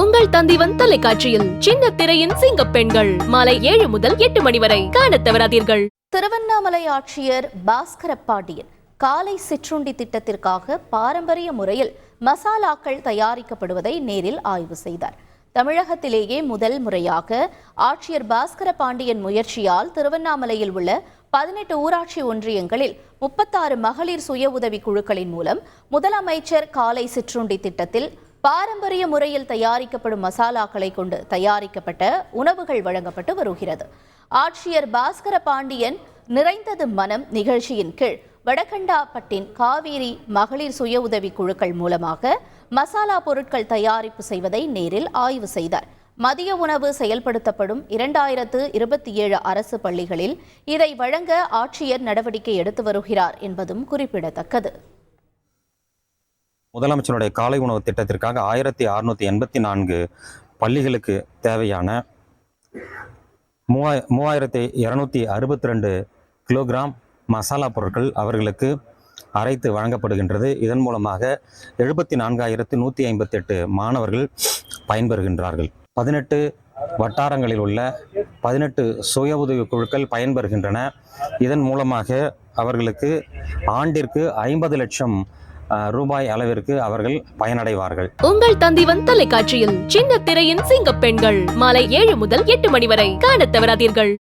உங்கள் தந்திவன் தொலைக்காட்சியில் சின்ன திரையின் சிங்க பெண்கள். மாலை ஏழு முதல் எட்டு மணி வரை காண தவறாதீர்கள். திருவண்ணாமலை ஆட்சியர் பாஸ்கர பாண்டியன் காலை சிற்றுண்டி திட்டத்திற்காக பாரம்பரிய முறையில் மசாலாக்கள் தயாரிக்கப்படுவதை நேரில் ஆய்வு செய்தார். தமிழகத்திலேயே முதல் முறையாக ஆட்சியர் பாஸ்கர பாண்டியன் முயற்சியால் திருவண்ணாமலையில் உள்ள பதினெட்டு ஊராட்சி ஒன்றியங்களில் முப்பத்தாறு மகளிர் சுய உதவி குழுக்களின் மூலம் முதலமைச்சர் காலை சிற்றுண்டி திட்டத்தில் பாரம்பரிய முறையில் தயாரிக்கப்படும் மசாலாக்களை கொண்டு தயாரிக்கப்பட்ட உணவுகள் வழங்கப்பட்டு வருகிறது. ஆட்சியர் பாஸ்கர பாண்டியன் நிறைந்தது மனம் நிகழ்ச்சியின் கீழ் வடகண்டாப்பட்டின் காவேரி மகளிர் சுய உதவி குழுக்கள் மூலமாக மசாலா பொருட்கள் தயாரிப்பு செய்வதை நேரில் ஆய்வு செய்தார். மதிய உணவு செயல்படுத்தப்படும் இரண்டாயிரத்து இருபத்தி ஏழு அரசு பள்ளிகளில் இதை வழங்க ஆட்சியர் நடவடிக்கை எடுத்து வருகிறார் என்பதும் குறிப்பிடத்தக்கது. முதலமைச்சருடைய காலை உணவு திட்டத்திற்காக ஆயிரத்தி அறுநூத்தி எண்பத்தி நான்கு பள்ளிகளுக்கு தேவையான மூவாய் மூவாயிரத்தி இரநூத்தி அறுபத்தி ரெண்டு கிலோகிராம் மசாலா பொருட்கள் அவர்களுக்கு அரைத்து வழங்கப்படுகின்றது. இதன் மூலமாக எழுபத்தி நான்காயிரத்து நூற்றி ஐம்பத்தெட்டு மாணவர்கள் பயன்பெறுகின்றார்கள். பதினெட்டு வட்டாரங்களில் உள்ள பதினெட்டு சுய உதவி குழுக்கள் பயன்பெறுகின்றன. இதன் மூலமாக அவர்களுக்கு ஆண்டிற்கு ஐம்பது லட்சம் ரூபாய் அளவிற்கு அவர்கள் பயனடைவார்கள். உங்கள் தந்திவன் தொலைக்காட்சியில் சின்ன திரையின் சிங்க பெண்கள் மாலை ஏழு முதல் எட்டு மணி வரை. காண தவறாதீர்கள்.